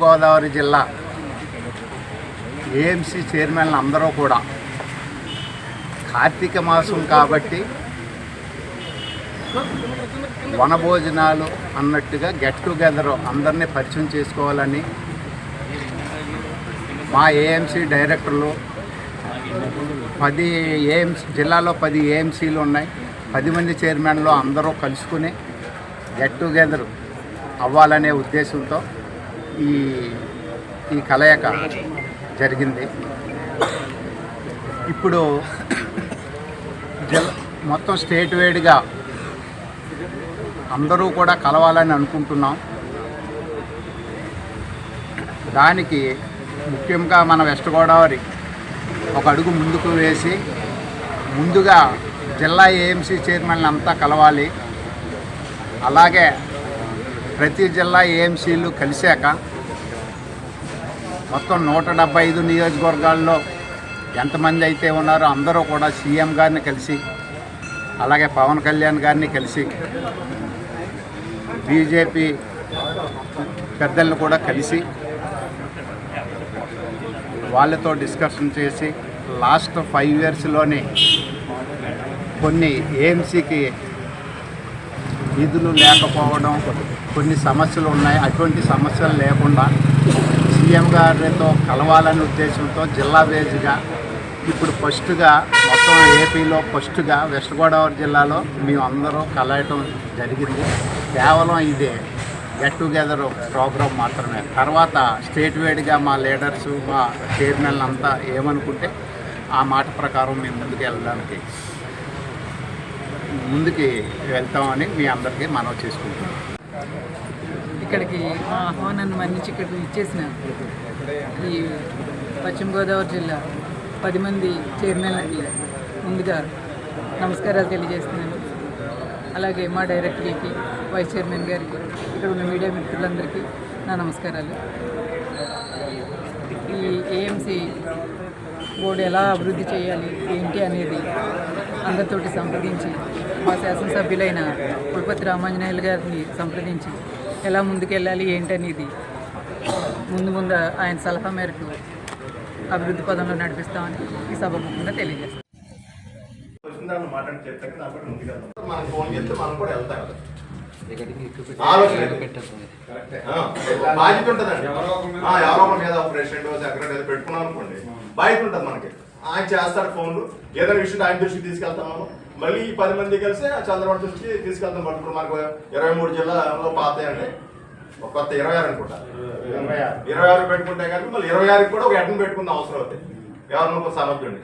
గోదావరి జిల్లా ఏఎంసీ చైర్మన్లు అందరూ కూడా కార్తీక మాసం కాబట్టి వనభోజనాలు అన్నట్టుగా గెట్ టుగెదర్ అందరినీ పరిచయం చేసుకోవాలని మా ఏఎంసీ డైరెక్టర్లు పది ఏఎంసీ జిల్లాలో పది ఏఎంసీలు ఉన్నాయి. పది మంది చైర్మన్లు అందరూ కలుసుకుని గెట్ టుగెదర్ అవ్వాలనే ఉద్దేశంతో ఈ ఈ కలయిక జరిగింది. ఇప్పుడు జిల్ మొత్తం స్టేట్ వైడ్గా అందరూ కూడా కలవాలని అనుకుంటున్నాం. దానికి ముఖ్యంగా మన వెస్ట్ గోదావరి ఒక అడుగు ముందుకు వేసి ముందుగా జిల్లా ఏఎంసీ చైర్మన్లు అంతా కలవాలి. అలాగే ప్రతి జిల్లా ఏఎంసీలు కలిశాక మొత్తం నూట డెబ్బై ఐదు నియోజకవర్గాల్లో ఎంతమంది అయితే ఉన్నారో అందరూ కూడా సీఎం గారిని కలిసి అలాగే పవన్ కళ్యాణ్ గారిని కలిసి బీజేపీ పెద్దలను కూడా కలిసి వాళ్ళతో డిస్కషన్ చేసి లాస్ట్ ఫైవ్ ఇయర్స్లోనే కొన్ని ఏఎంసీకి నిధులు లేకపోవడం కొన్ని సమస్యలు ఉన్నాయి. అటువంటి సమస్యలు లేకుండా సీఎం గారితో కలవాలనే ఉద్దేశంతో జిల్లా వేజ్గా ఇప్పుడు ఫస్ట్గా ఏపీలో ఫస్ట్గా వెస్ట్ గోదావరి జిల్లాలో మేము అందరూ కలయటం జరిగింది. కేవలం ఇదే గెట్ టుగెదర్ ప్రోగ్రామ్ మాత్రమే. తర్వాత స్టేట్ వైడ్గా మా లీడర్స్ మా చైర్మన్ అంతా ఏమనుకుంటే ఆ మాట ప్రకారం మేము ముందుకు వెళ్ళడానికి ముందుకి వెళ్తామని మీ అందరికీ మనవి చేసుకుంటున్నాం. ఇక్కడికి మా ఆహ్వానాన్ని మన్నించి ఇక్కడ ఇచ్చేసిన ఈ పశ్చిమ గోదావరి జిల్లా పది మంది చైర్మన్లకి ముందుగా నమస్కారాలు తెలియజేస్తున్నాను. అలాగే మా డైరెక్టర్కి వైస్ చైర్మన్ గారికి ఇక్కడ ఉన్న మీడియా మిత్రులందరికీ నా నమస్కారాలు. ఈ ఏఎంసీ బోర్డు ఎలా అభివృద్ధి చేయాలి ఏంటి అనేది అందరితోటి సంప్రదించి మా శాసనసభ్యులైన కులపతి రామాంజనేయులు గారిని సంప్రదించి ఎలా ముందుకెళ్ళాలి ఏంటనేది ముందు ముందు ఆయన సలహా మేరకు అభివృద్ధి పదంలో నడిపిస్తామని ఈ సభముఖంగా తెలియజేస్తాం మనకు ఫోన్ చేస్తే మనం కూడా వెళ్తాం. ఆ, బాధ్యత ఉంటుందండి. ఆ, ఎవరో ఒకరి మీద ప్రెసిడెంట్ సెక్రటరీ ఏదో పెట్టుకున్నాం అనుకోండి బాధ్యత ఉంటుంది మనకి. ఆయన చేస్తాడు ఫోన్లు. ఏదైనా విషయం ఆయన దృష్టికి తీసుకెళ్తాం మనం. మళ్ళీ ఈ పది మంది కలిసి ఆ చంద్రబాబు దృష్టికి తీసుకెళ్తాం. మనం ఇప్పుడు మనకు ఇరవై మూడు జిల్లాలో పాతాయండి. ఒక కొత్త ఇరవై ఆరు అనుకుంటా. ఇరవై ఆరు. పెట్టుకుంటే కనుక మళ్ళీ ఇరవై ఆరుకి కూడా ఒక అడ్డం పెట్టుకున్న అవసరం అవుతుంది ఎవరినో ఒక సమర్థుడిని